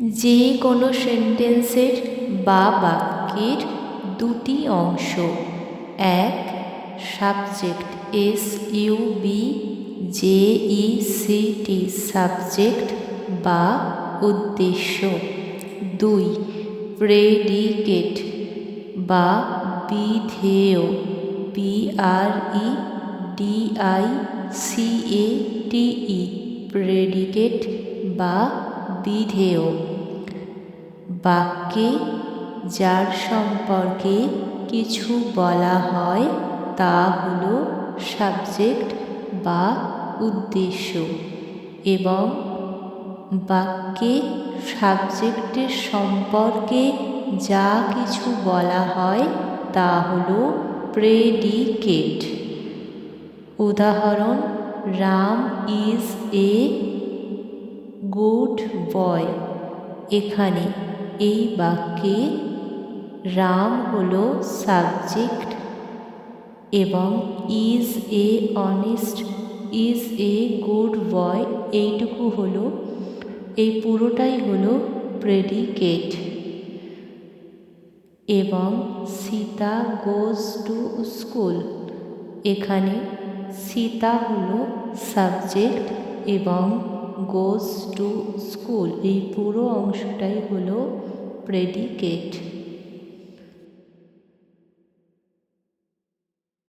যে কোনো সেন্টেন্সের বা বাক্যের দুটি অংশ। এক subject S U B J E C T subject বা উদ্দেশ্য। দুই প্রেডিকেট বা বিধেয়। P R E D I C A T E predicate বা বিধেয়। বাক্যে, যার সম্পর্কে কিছু বলা হয়, তা হল সাবজেক্ট বা উদ্দেশ্য এবং বাক্যে, সাবজেক্টের সম্পর্কে যা কিছু বলা হয়, তা হল প্রেডিকেট উদাহরণ, Ram is a good boy এখানে এই বাক্যে রাম হল সাবজেক্ট এবং is a honest is a good boy এইটুকু হলো, এই পুরোটাই হলো প্রেডিকেট এবং সীতা গোজ টু স্কুল এখানে সীতা হলো সাবজেক্ট এবং গোজ টু স্কুল এই পুরো অংশটাই হলো প্রেডিকেট